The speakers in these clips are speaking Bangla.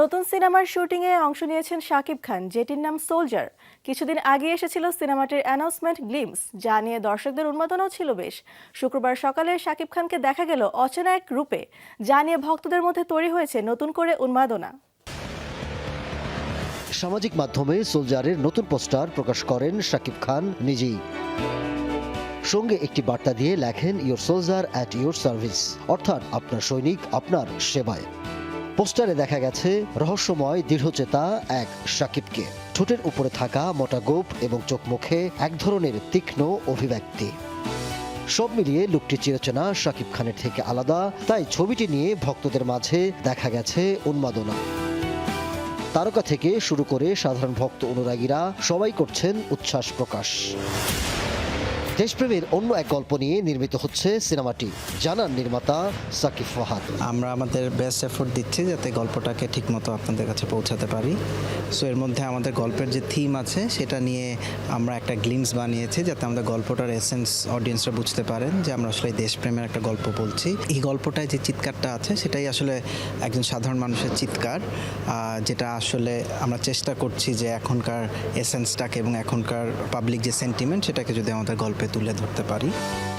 নতুন সিনেমার শুটিংয়ে অংশ নিয়েছেন শাকিব খান, যেটির নাম সোলজার। কিছুদিন আগে এসেছিল সিনেমাটির অ্যানাউন্সমেন্ট গ্লিমস, যা নিয়ে দর্শকদের উন্মাদনাও ছিল বেশ। শুক্রবার সকালে শাকিব খানকে দেখা গেল অচেনা এক রূপে, যা নিয়ে ভক্তদের মধ্যে তৈরি হয়েছে নতুন করে উন্মাদনা। সামাজিক মাধ্যমে সোলজারের নতুন পোস্টার প্রকাশ করেন শাকিব খান নিজেই। সঙ্গে একটি বার্তা দিয়ে লেখেন your soldier at your service অর্থাৎ আপনার সৈনিক আপনার সেবায়। পোস্টারে দেখা গেছে, রহস্যময়, দৃঢ়চেতা এক শাকিবকে ঠোঁটের উপরে থাকা মোটা গোপ এবং চোখ মুখে এক ধরনের তীক্ষ্ণ অভিব্যক্তি। সব মিলিয়ে লুকটি চিরচেনা শাকিব খানের থেকে আলাদা, তাই ছবিটি নিয়ে ভক্তদের মাঝে দেখা গেছে উন্মাদনা। তারকা থেকে শুরু করে সাধারণ ভক্ত অনুরাগীরা সবাই করছেন উচ্ছ্বাস প্রকাশ। দেশপ্রেমের অন্য এক গল্প নিয়ে নির্মিত হচ্ছে সিনেমাটি। জানান নির্মাতা সাকিব ফাহাদ। আমরা আমাদের বেস্ট এফোর্ট দিচ্ছি যাতে গল্পটাকে ঠিকমতো আপনাদের কাছে পৌঁছাতে পারি। সো এর মধ্যে আমাদের গল্পের যে থিম আছে, সেটা নিয়ে আমরা একটা গ্লিমস বানিয়েছি যাতে আমাদের গল্পটার এসেন্স অডিয়েন্সরা বুঝতে পারেন যে আমরা আসলে দেশপ্রেমের একটা গল্প বলছি। এই গল্পটায় যে চিৎকারটা আছে, সেটাই আসলে একজন সাধারণ মানুষের চিৎকার যেটা আসলে আমরা চেষ্টা করছি যে এখনকার এসেন্সটাকে এবং এখনকার পাবলিক যে সেন্টিমেন্ট সেটাকে যদি আমাদের গল্পে তুলে ধরতে পারি।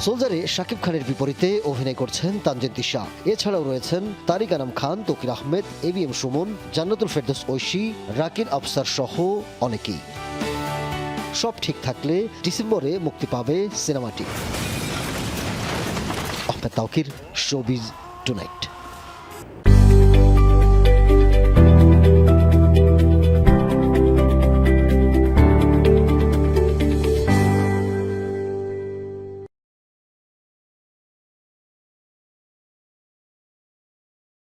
সোলজারে শাকিব খানের বিপরীতে অভিনয় করছেন তানজিদ দিশা। এছাড়াও রয়েছেন Tariq Anam Khan Taukir Ahmed, A B M Suman, Jannatul Ferdous Oishi Rakin Afsar সহ অনেকেই। সব ঠিক থাকলে ডিসেম্বরে মুক্তি পাবে সিনেমাটি। Ahmed Taukir, showbiz tonight.